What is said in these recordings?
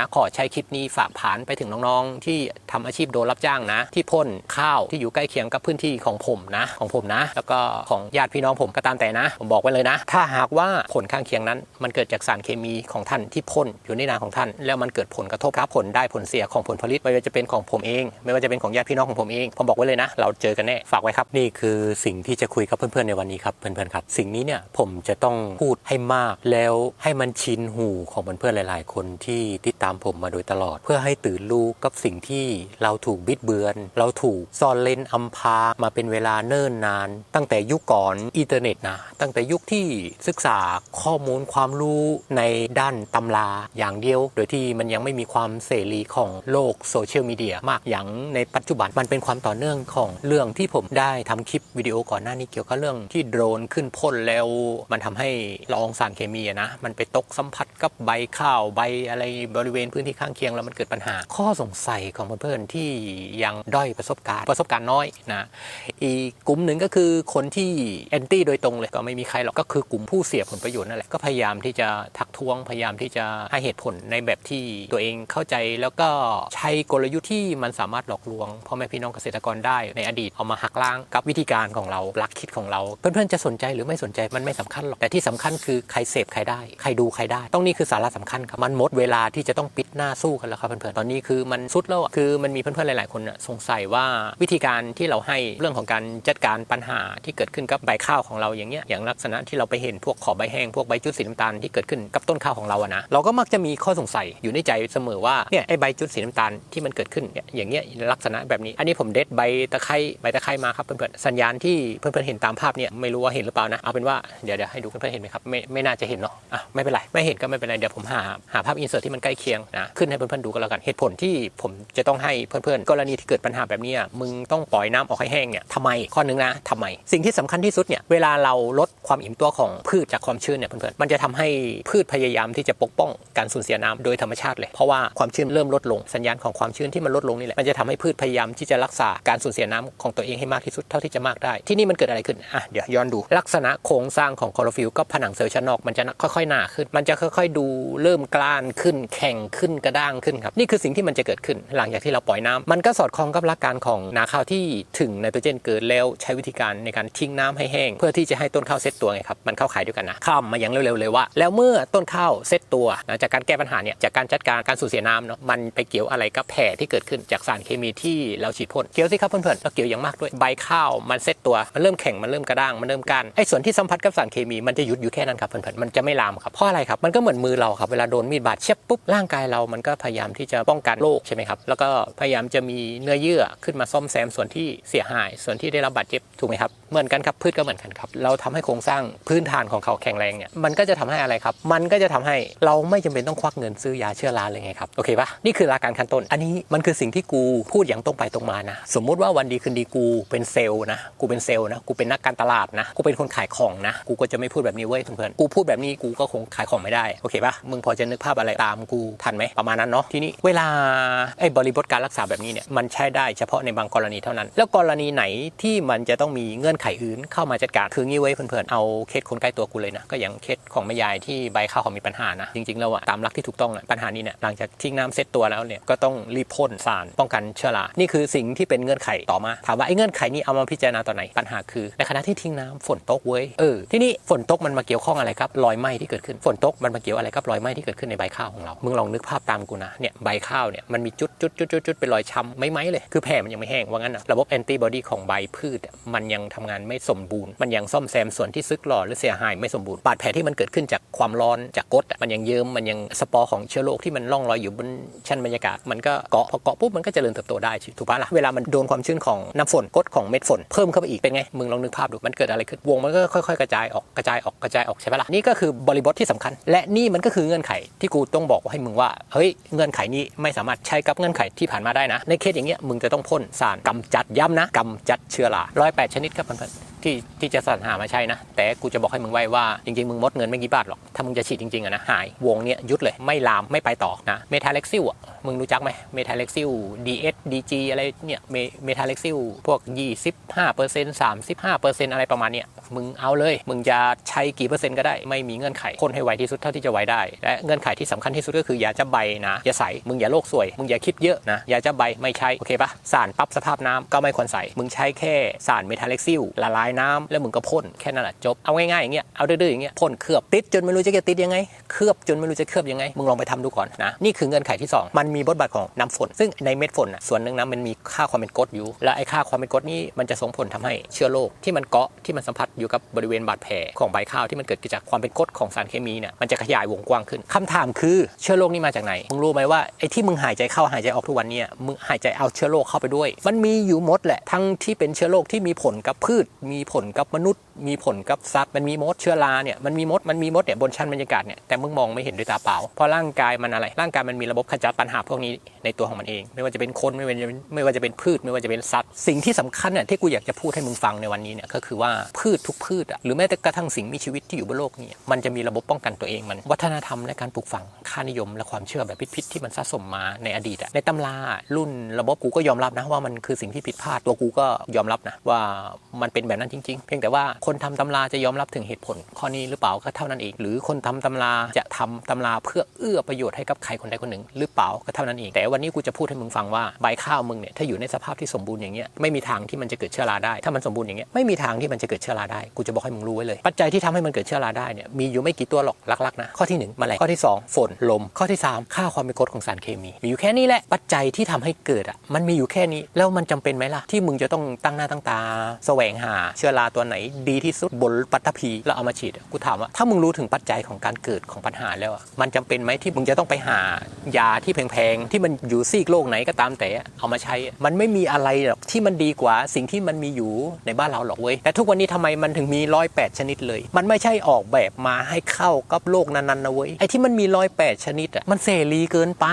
นะขอใช้คลิปนี้ฝากผ่านไปถึงน้องๆ ที่ทำอาชีพโดนรับจ้างนะ ที่พ่นข้าวที่อยู่ใกล้เคียงกับพื้นที่ของผมนะ ของผมนะ แล้วก็ของญาติพี่น้องผมก็ตามแต่นะ ผมบอกไว้เลยนะ ถ้าหากว่าผลข้างเคียงนั้น มันเกิดจากสารเคมีของท่านที่พ่นอยู่ในนาของท่าน แล้วมันเกิดผลกระทบครับผลได้ผลเสียของผลผลิตไม่ว่าจะเป็นของผมเอง ไม่ว่าจะเป็นของญาติพี่น้องของผมเองผมบอกไว้เลยนะ เราเจอกันแน่ฝากไว้ครับนี่คือสิ่งที่จะคุยกับเพื่อนๆในวันนี้ครับเพื่อนๆครับ สิ่งนี้เนี่ยผมจะต้องพูดให้มากแล้วให้มันชินหูของเพื่อนๆหลาย ๆ คนที่ติดตามามผมมาโดยตลอด เพื่อให้ตื่นรู้กับสิ่งที่เราถูกบิดเบือน เราถูกซ่อนเลนอำพามาเป็นเวลาเนิ่นนาน ตั้งแต่ยุคก่อนอินเทอร์เน็ตนะตั้งแต่ยุคที่ศึกษาข้อมูลความรู้ในด้านตำราอย่างเดียว โดยที่มันยังไม่มีความเสรีของโลกโซเชียลมีเดียมากอย่างในปัจจุบันมันเป็นความต่อเนื่องของเรื่องที่ผมได้ทำคลิปวิดีโอก่อนหน้านี้เกี่ยวกับเรื่องที่โดรนขึ้นพ่นแล้วมันทำให้ละอองสารเคมีอะนะมันไปตกสัมผัสกับใบข้าวใบอะไรบริเวณพื้นที่ข้างเคียงแล้วมันเกิดปัญหา ข้อสงสัยของเพื่อนๆที่ยังด้อยประสบการณ์ประสบการณ์น้อยนะอีกกลุ่มหนึ่งก็คือคนที่แอนตี้โดยตรงเลยก็ไม่มีใครหรอกก็คือกลุ่มผู้เสียผลประโยชน์นั่นแหละก็พยายามที่จะทักท้วงพยายามที่จะให้เหตุผลในแบบที่ตัวเองเข้าใจแล้วก็ใช้กลยุทธ์ที่มันสามารถหลอกลวงพ่อแม่พี่น้องเกษตรกรได้ในอดีตเอามาหักล้างกับวิธีการของเราหลักคิดของเรา เพื่อนๆจะสนใจหรือไม่สนใจมันไม่สำคัญหรอกแต่ที่สำคัญคือใครเสพใครได้ ใครดูใครได้ต้องนี่คือสาระสำคัญครับมันหมดเวลาที่จะต้องปิดหน้าสู้กันแล้วครับเพื่อนๆ ตอนนี้คือมันสุดแล้วคือมันมีเพื่อนๆ หลายๆ คนสงสัยว่าวิธีการที่เราให้เรื่องของการจัดการปัญหาที่เกิดขึ้นกับใบข้าวของเราอย่างเงี้ยอย่างลักษณะที่เราไปเห็นพวกขอบใบแห้งพวกใบจุดสีน้ำตาลที่เกิดขึ้นกับต้นข้าวของเราอะนะเราก็มักจะมีข้อสงสัยอยู่ในใจเสมอว่าเนี่ยไอ้ใบจุดสีน้ำตาลที่มันเกิดขึ้นเนี่ยอย่างเงี้ยลักษณะแบบนี้ อันนี้ผมเด็ดใบตะไคร้ใบตะไคร้มาครับเพื่อนๆสัญญาณที่เพื่อนๆเห็นตามภาพเนี่ยไม่รู้ว่าเห็นหรือเปล่านะเอาเป็นว่าเดี๋ยวเดี๋ยวให้ดูเพื่อนๆเห็นไหมครับไม่ไม่น่าจะเห็นเนาะอะไม่เป็นไรไม่เห็นก็ไม่เป็นไรเดี๋ยวผมหาหาภาพอินเสิร์ตที่มันใกล้เคียงนะขึ้นให้เพื่อนๆดูกันแล้วกันเหตุผลที่ผมจะต้องให้เพื่อนๆ กรณีที่เกิดปัญหาแบบนี้มึงต้องปล่อยน้ำออกให้แห้งเนี่ยทำไมข้อหนึงนะทำไม สิ่งที่สำคัญที่สุดเนี่ยเวลาเราลดความอิ่มตัวของพืชจากความชื้นเนี่ยเพื่อนๆมันจะทำให้พืชพยายามที่จะปกป้องการสูญเสียน้ำโดยธรรมชาติเลยเพราะว่าความชื้นเริ่มลดลงสัญญาณของความชื้นที่มันลดลงนี่แหละมันจะทำให้พืชพยายามที่จะรักษาการสูญเสียน้ำของตัวเองให้มากที่สุดเท่าที่จะมากได้ ที่นี่มันเกิดอะไรขึ้นอะเดี๋ยวย้อนดู ลักษณะโครงสร้างของคลอโรฟิลล์ก็ผนังเซลล์ชั้นนอกมันจะค่อยๆหนาขึ้น มันจะค่อย ๆ ดูเริ่มกล้านขึ้นแข็งขึ้นกระด้างขึ้นครับนี่คือสิ่งที่มันจะเกิดขึ้นหลังจากที่เราปล่อยน้ำมันก็สอดคล้องกับหลักการของนาข้าวที่ถึงไนโตรเจนเกิดแล้วใช้วิธีการในการทิ้งน้ำให้แห้ง เพื่อที่จะให้ต้นข้าวเซตตัวไงครับมันเข้าขายด้วยกันนะข้ามมาอย่างเร็วๆเลยว่า แล้วเมื่อต้นข้าวเซตตัวหลังจากการแก้ปัญหาเนี่ยจากการจัดการการสูญเสียน้ำเนาะมันไปเกี่ยวอะไรกับแผลที่เกิดขึ้นจากสารเคมีที่เราฉีดพ่นเกี่ยวสิครับเพื่อนๆแล้วเกี่ยวอย่างมากด้วยใบข้าวมันเซตตัวมันเริ่มแข็งมันเริ่มกระด้างมันเริ่มก้านไอ้ส่วนที่สัมผัสกับสารเคมีมันจะหยุดอยู่แค่นั้นครับเพื่อนๆมันจะไม่ลามครับเพราะอะไรครับมันก็เหมือนมือเราครับเวลาโดนมีดบาดเช็บปุ๊บร่างกายเรามันก็พยายามที่จะป้องกันโรคใช่ไหมครับ แล้วก็พยายามจะมีเนื้อเยื่อขึ้นมาซ่อมแซมส่วนที่เสียหาย ส่วนที่ได้รับบาดเจ็บถูกไหมครับ เหมือนกันครับพืชก็เหมือนกันครับ เราทำให้โครงสร้างพื้นฐานของเขาแข็งแรงเนี่ยมันก็จะทำให้อะไรครับ มันก็จะทำให้เราไม่จำเป็นต้องควักเงินซื้อยาเชื้อราเลยไงครับโอเคปะนี่คือหลักการขั้นต้น อันนี้มันคือสิ่งที่กูพูดอย่างตรงไปตรงมานะ สมมุติว่าวันดีคืนดีกูเป็นเซลล์นะกูเป็นเซลล์นะกูเป็นนักการตลาดนะกูเป็นคนขายของนะกูก็จะไม่พูดแบบนี้เว้ยเพื่อนๆกูพูดแบบนี้กูก็คงขายของไม่ได้โอเคปะมึงพอจะนึกภาพอะไรตามกูทันไหมประมาณนั้นเนาะทีนี้เวลาไอ้บริบทการรักษาแบบนี้เนี่ยมันใช้ได้เฉพาะในบางกรณีเท่านั้น แล้วกรณีไหนที่มันจะต้องมีเงื่อนไขอื่นเข้ามาจัดการคืองี้ไว้ยเพื่อนๆเอาเคสคนใกล้ตัวกูเลยนะก็อย่างเคสของแม่ยายที่ใบข้าวเขามีปัญหานะจริงๆแล้วอะตามหลักที่ถูกต้องอะปัญหานี้เนี่ยหลังจากทิ้งน้ำเซตตัวแล้วเนี่ยก็ต้องรีบพ่นสารป้องกันเชื้อรานี่คือสิ่งที่เป็นเงื่อนไขต่อมาถามว่าไอ้เงื่อนไขนี้เอามาพิจารณาตอนไหนปัญหาคือ ในขณะที่ทิ้งน้ำฝนตกเว้ยเออที่นี่ฝนตกมันมาเกี่ยวข้องอะไรครับรอยไหม้ที่เกิดขึ้นฝนตกมันมาเกี่ยวอะไรกับรอยไหม้ที่เกิดขึ้นในใบข้าวของเรามึงลองนึกภาพตามกูนะเนี่ยใบข้าวเนี่ยมันมีจุดจุดจุดจุดจุดเป็นรอยช้ำไม่ไหมเลยคือแผลมันยังไม่แห้งว่างั้นนะระบบแอนติบอดีของใบพืชมันยังทำงานไม่สมบูรณ์ มันยังซ่อมแซมส่วนที่ซึกหรอหรือเสียหายไม่สมบูรณ์บาดแผลที่มันเกิดขึ้นจากความร้อนจากกดอะมันยังเยิ้มมันยังสปอร์ของเชื้อโรคที่มันล่องลอยอยู่บนชั้นบรรยากาศ มันก็เกาะพอเกาะปุ๊บมันก็จเจริญเติบโตได้ถูกปะล่ะเวลามันโดนความชื้นของน้ำฝนกดของเม็ดฝนเพิ่มเข้าไปอีกเป็นไงมึงลองนึกภาพดูมันเกิดอะไรขึ้นวงมันก็ค่อยๆกระจายออกกระจายออกกระจายออกใช่ปะล่ะนี่ก็คือบริบทที่สำคัญ และนี่มันก็คือเงื่อนไขที่กูต้องบอกให้มึงว่าเฮ้ยเงื่อนไขนี้ไม่สามารถใช้กับเงื่อนไขที่ผ่านมาได้นะ ในเคสอย่างเงี้ยมึงจะต้องพ่นสารกำจัดย้ำนะกำจัดเชื้อราร้อยแปดชนิดครับเพื่อนที่ที่จะสรรหามาใช้นะ แต่กูจะบอกให้มึงไว้ว่า จริงๆ มึงมดเงินไม่กี่บาทหรอก ถ้ามึงจะฉีดจริงๆอะนะ หายวงเนี้ยยุดเลยไม่ลามไม่ไปต่อนะเมทาเล็กซิลอะมึงรู้จักไหมเมทาเล็กซิล DS DG อะไรเนี่ยเมทาเล็กซิลพวก 25% 35%อะไรประมาณเนี้ย มึงเอาเลย มึงจะใช้กี่เปอร์เซ็นต์ก็ได้ ไม่มีเงื่อนไขพ่นให้ไวที่สุดเท่าที่จะไวได้ และเงื่อนไขที่สำคัญที่สุดก็คืออย่าจะใบนะอย่าใส่มึงอย่าโลกสวย มึงอย่าคิดเยอะนะอย่าจะใบไม่ใช้โอเคปะสารปรับสภาพน้ำก็ไม่ควรใส่มึงใช้แค่สารเมทาเล็กซิลละลายน้ำแล้วมึงก็พ่นแค่นั้นแหละจบเอาง่ายๆอย่างเงี้ยเอาดื้อๆอย่างเงี้ยพ่นเคลือบติดจนไม่รู้จะติดยังไงเคลือบจนไม่รู้จะเคลือบยังไงมึงลองไปทำดูก่อนนะนี่คือเงื่อนไขที่สองมันมีบทบาทของน้ำฝน ซึ่งในเม็ดฝนน่ะส่วนหนึ่งนะมันมีค่าความเป็นกรดอยู่ และไอ้ค่าความเป็นกรดนี้มันจะส่งผลทำให้เชื้อโรคที่มันเกาะที่มันสัมผัสอยู่กับบริเวณบาดแผลของใบข้าวที่มันเกิดจากความเป็นกรดของสารเคมีเนี่ยมันจะขยายวงกว้างขึ้นคำถามคือเชื้อโรคนี้มาจากไหนมึงรู้ไหมว่าไอ้ที่มึงหายใจเข้าหายใจออกทุกวันเนี่ยมึงหายใจเอาเชื้อโรคเข้าไปด้วย มันมีอยู่หมดแหละทั้งที่เป็นเชื้อโรคที่มีผลกับพืช มีผลกับมนุษย์ มีผลกับสัตว์มันมีมดเชื้อราเนี่ยมันมีมดมันมีมดเนี่ยบนชั้นบรรยากาศเนี่ยแต่มึงมองไม่เห็นด้วยตาเปล่าเพราะร่างกายมันอะไรร่างกายมันมีระบบขจัดปัญหาพวกนี้ในตัวของมันเอง ไม่ว่าจะเป็นคนไม่ว่าจะเป็นไม่ว่าจะเป็นพืชไม่ว่าจะเป็นสัตว์ สิ่งที่สำคัญเนี่ยที่กูอยากจะพูดให้มึงฟังในวันนี้เนี่ยก็คือว่าพืชทุกพืชอะหรือแม้แต่กระทั่งสิ่งมีชีวิตที่อยู่บนโลกนี้มันจะมีระบบป้องกันตัวเองมัน วัฒนธรรมและการปลูกฝังค่านิยม และความเชื่อแบบพิษๆที่มันสะสมมาในอดีตอะในตำรารุ่นระบบกูก็ยอมรับนะว่ามันคือสิ่งที่ผิดพลาดตัวกูก็ยอมรับนะว่ามันเป็นแบบนั้นจริง ๆ เพียงแต่ว่าคนทำตำราจะยอมรับถึงเหตุผล ข้อนี้หรือเปล่าก็เท่านั้นเอง หรือคนทำตำราจะทำตำราเพื่อเอื้อประโยชน์ให้กับใครคนใดคนหนึ่ง หรือเปล่าก็เท่านั้นเอง แต่วันนี้กูจะพูดให้มึงฟังว่าใบข้าวมึงเนี่ยถ้าอยู่ในสภาพที่สมบูรณ์อย่างเงี้ยไม่มีทางที่มันจะเกิดเชื้อราได้ ถ้ามันสมบูรณ์อย่างเงี้ยไม่มีทางที่มันจะเกิดเชื้อราได้กูจะบอกให้มึงรู้ไว้เลย ปัจจัยที่ทำให้มันเกิดเชื้อราได้เนี่ยมีอยู่ไม่กี่ตัวหรอกลักๆนะข้อที่หนึ่งแมลงข้อที่สองฝนลม ข้อที่สามค่าความเป็นกรดของสารเคมี มีอยู่แค่นี้แหละปัจจัยที่ทำให้เกิดอะมันมีอยู่แค่นี้แล้วมันจำเป็นไหมล่ะที่มึงจะต้องตั้งหน้าตั้งตา แสวงหาเชื้อราตัวไหน ดีที่สุดบนปัตตภีแล้วเอามาฉีดกูถามว่าถ้ามึงรู้ถึงปัจจัยของการเกิดของปัญหาแล้วอะมันจำเป็นไหมที่มึงจะต้องไปหายาที่แพงๆที่มันอยู่ซีกโลกไหนก็ตามแต่เอามาใช้มันไม่มีอะไรหรอกที่มันดีกว่าสิ่งที่มันมีอยู่ในบ้านเราหรอกเว้ยแต่ทุกวันนี้ทำไมมันถึงมีร้อยแปดชนิดเลย มันไม่ใช่ออกแบบมาให้เข้ากับโลกนั้นๆนะเว้ยไอ้ที่มันมีร้อยแปดชนิดอะมันเสรีเกินไป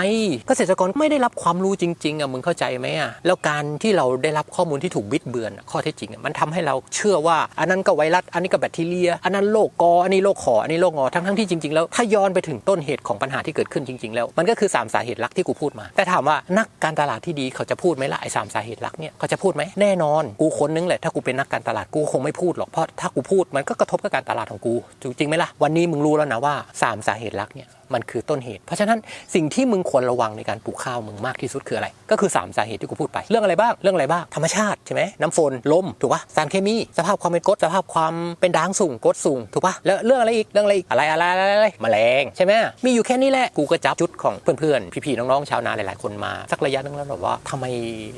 เกษตรกรไม่ได้รับความรู้จริงๆอะมึงเข้าใจไหมอะแล้วการที่เราได้รับข้อมูลที่ถูกบิดเบือนข้อเท็จจริงอะมันทำให้เราเชื่อว่า อันนั้นก็ไวรัสอันนี้ก็แบคทีเรีย อันนั้นโรคกออันนี้โรคขออันนี้โรคงอทั้งทั้งๆที่จริงๆแล้วถ้าย้อนไปถึงต้นเหตุของปัญหาที่เกิดขึ้นจริง ๆ แล้ว มันก็คือสามสาเหตุหลักที่กูพูดมา แต่ถามว่านักการตลาดที่ดีเขาจะพูดไหมล่ะไอ้สามสาเหตุหลักเนี่ยเขาจะพูดไหมแน่นอนกูคนนึงแหละถ้ากูเป็นนักการตลาดกูคงไม่พูดหรอกเราะถ้ากูพูดมันก็กระทบกับการตลาดของกูจริงไหมล่ะวันนี้มึงรู้แล้วนะว่าสามสาเหตุหลักเนี่ย มันคือต้นเหตุ เพราะฉะนั้นสิ่งที่มึงควรระวังในการปลูกข้าวมึงมากที่สุดคืออะไร ก็คือ 3 สาเหตุที่กูพูดไป เรื่องอะไรบ้าง เรื่องอะไรบ้าง ธรรมชาติใช่ไหมน้ำฝน ลม ถูกปะสารเคมี สภาพความเป็นกรด สภาพความเป็นด่างสูงกรดสูง ถูกปะแล้วเรื่องอะไรอีก เรื่องอะไรอีก อะไรอะไรอะไรแมลงใช่ไหมมีอยู่แค่นี้แหละ กูก็จับจุดของเพื่อนๆ พี่ๆ น้องๆ ชาวนาหลายๆ คนมาสักระยะนึงแล้วแบบว่าทำไม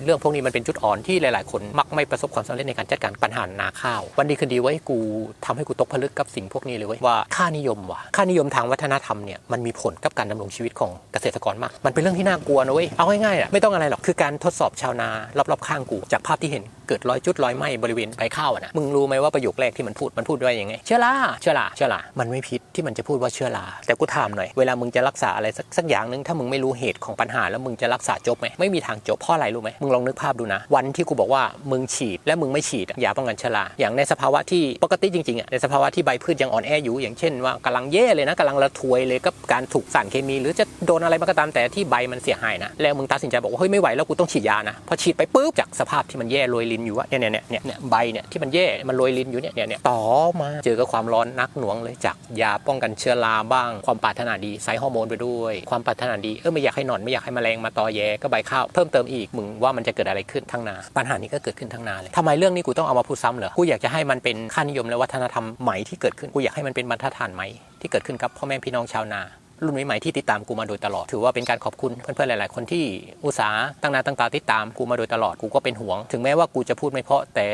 เรื่องพวกนี้มันเป็นจุดอ่อนที่หลายๆ คนมักไม่ประสบความสำเร็จในการจัดการปัญหานาข้าว วันดีคืนดีไว้กูทำให้กูตกผลึกกับสิ่งพวกนี้เลยว้ยว่าค่านิยมว่ะค่านิยมทางวัฒนธรรมเนี่ยมันมีผลกับการดำรงชีวิตของเกษตรกรมาก มันเป็นเรื่องที่น่ากลัวนะเว้ย เอาง่ายๆอะไม่ต้องอะไรหรอก คือการทดสอบชาวนารอบๆข้างกู จากภาพที่เห็น เกิดรอยจุดรอยไหมบริเวณใบข้าวอะนะมึงรู้ไหมว่าประโยคแรกที่มันพูดมันพูดว่ายังไงเชื้อราเชื้อราเชื้อรามันไม่ผิดที่มันจะพูดว่าเชื้อราแต่กูถามหน่อยเวลามึงจะรักษาอะไรสักสักอย่างหนึ่งถ้ามึงไม่รู้เหตุของปัญหาแล้วมึงจะรักษาจบไหมไม่มีทางจบเพราะอะไรรู้ไหมมึงลองนึกภาพดูนะ วันที่กูบอกว่ามึงฉีดและมึงไม่ฉีดอะยาป้องกันเชื้อราอย่างในสภาวะที่ปกติจริงๆอะในสภาวะที่ใบพืชยังอ่อนแออยู่อย่างเช่นว่ากำลังแย่เลยนะกำลังระทวยเลยกับการถูกสารเคมี หรือจะโดนอะไรมาก็ตามแต่ที่ใบมันเสียหายนะแล้วมึงตัดสินใจบอกว่าเฮ้ยไม่ไหวแล้วกูต้องฉีดยานะพอฉีดไปปุ๊บจากสภาพที่มันแย่โรยลินอยู่อะเนี่ยเนี่ยเนี่ยเนี่ยใบเนี่ยที่มันแย่มันโรยลินอยู่เนี่ยเนี่ยเนี่ยต่อมาเจอกับความร้อนนักหน่วงเลยจากยาป้องกันเชื้อราบ้าง ความปรารถนาดีใส่ฮอร์โมนไปด้วย ความปรารถนาดีเออไม่อยากให้หนอนไม่อยากให้แมลงมาตอแยก็ใบข้าวเพิ่มเติมอีกมึงว่ามันจะเกิดอะไรขึ้นทั้งนา ปัญหานี้ก็เกิดขึ้นทั้งนาเลยทำไมเรื่องนี้กูต้องเอามาพูดซ้ำเหรอกูอยากจะให้มันเป็นค่านิยมและวัฒนธรรมใหม่ที่เกิดขึ้นกูอยากให้มันเป็นบรรทัดฐานใหม่ที่เกิดขึ้นกับพ่อแม่พี่น้องชาวนา รุ่นใหม่ๆที่ติดตามกูมาโดยตลอด ถือว่าเป็นการขอบคุณเพื่อนๆหลาย ๆ คนที่อุตสาห์ตั้งนาตั้งตาติดตามกูมาโดยตลอดกูก็เป็นห่วง ถึงแม้ว่ากูจะพูดไม่เพราะแต่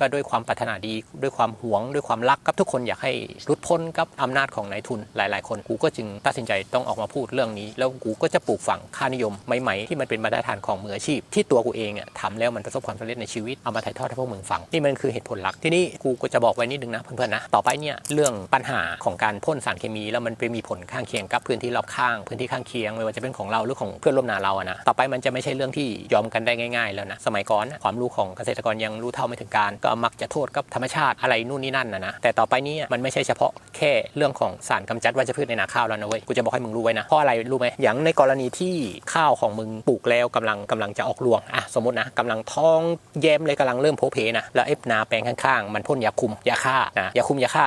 ก็ด้วยความปรารถนาดี ด้วยความหวง ด้วยความรักกับทุกคนอยากให้รุดพ้นกับอำนาจของนายทุนหลาย ๆ คนกูก็จึงตัดสินใจต้องออกมาพูดเรื่องนี้ แล้วกูก็จะปลูกฝังค่านิยมใหม่ๆที่มันเป็นมาตรฐานของมืออาชีพ ที่ตัวกูเองอะทำแล้วมันประสบความสำเร็จในชีวิตเอามาถ่ายทอดให้พวกมึงฟังนี่มันคือเหตุผลหลักที่นี่กูก็จะบอกไว้นิดนึงนะเพื่อนๆนะต่อไปเนี่ยเรื่องปัญหาของการพ่นสารเคมี แล้วมันไปมีผลข้างเคียงกับพื้นที่รอบข้างพื้นที่ข้างเคียงไม่ว่าจะเป็นของเราหรือของเพื่อนร่วมนาเราอะนะต่อไปมันจะไม่ใช่เรื่องที่ยอมกันได้ง่าย ๆ แล้วนะสมัยก่อนความรู้ของเกษตรกรยังรู้เท่าไม่ถึงการก็ก็มักจะโทษกับธรรมชาติอะไรนู่นนี่นั่นนะนะแต่ต่อไปนี้มันไม่ใช่เฉพาะแค่เรื่องของสารกำจัดวัชพืชในนาข้าวแล้วนะเว้ยกูจะบอกให้มึงรู้ไว้นะเพราะอะไรรู้ไหมอย่างในกรณีที่ข้าวของมึงปลูกแล้วกำลังกำลังจะออกรวงอะสมมตินะกำลังท้องแย้มเลยกำลังเริ่มโผเพนะแล้วไอ้นาแปลงข้างๆ มันพ่นยาคุมยาฆ่านะยาคุมยาฆ่า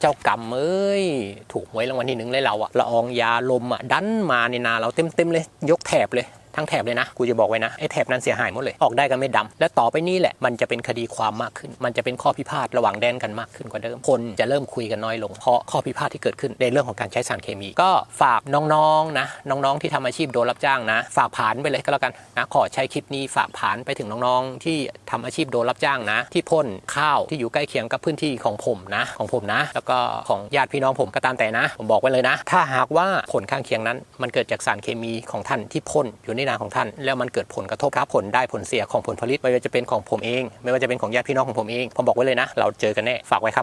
เจ้ากรรมเอ้ยถูกหวยรางวัลที่หนึ่งเลยเราอะละอองยาลมอะดันมาในนาเราเต็มๆเลยยกแถบเลย ทั้งแถบเลยนะกูจะบอกไว้นะไอ้แถบนั้นเสียหายหมดเลยออกได้ก็ไม่ดำและต่อไปนี้แหละมันจะเป็นคดีความมากขึ้น มันจะเป็นข้อพิพาทระหว่างแดนกันมากขึ้นกว่าเดิมคนจะเริ่มคุยกันน้อยลงเพราะข้อพิพาทที่เกิดขึ้นในเรื่องของการใช้สารเคมี ก็ฝากน้องๆนะน้องๆที่ทำอาชีพโดนรับจ้างนะ ฝากผ่านไปเลยก็แล้วกันนะขอใช้คลิปนี้ฝากผ่านไปถึงน้องๆ ที่ทำอาชีพโดนรับจ้างนะ ที่พ่นข้าวที่อยู่ใกล้เคียงกับพื้นที่ของผมนะของผมนะ แล้วก็ของญาติพี่น้องผมก็ตามแต่นะ ผมบอกไว้เลยนะ ถ้าหากว่าผลข้างเคียงนั้น มันเกิดจากสารเคมีของท่านที่พ่นอยู่ในนาของท่าน แล้วมันเกิดผลกระทบครับผลได้ผลเสียของผลผลิตไม่ว่าจะเป็นของผมเอง ไม่ว่าจะเป็นของญาติพี่น้องของผมเองผมบอกไว้เลยนะ เราเจอกันแน่ฝากไว้ครับ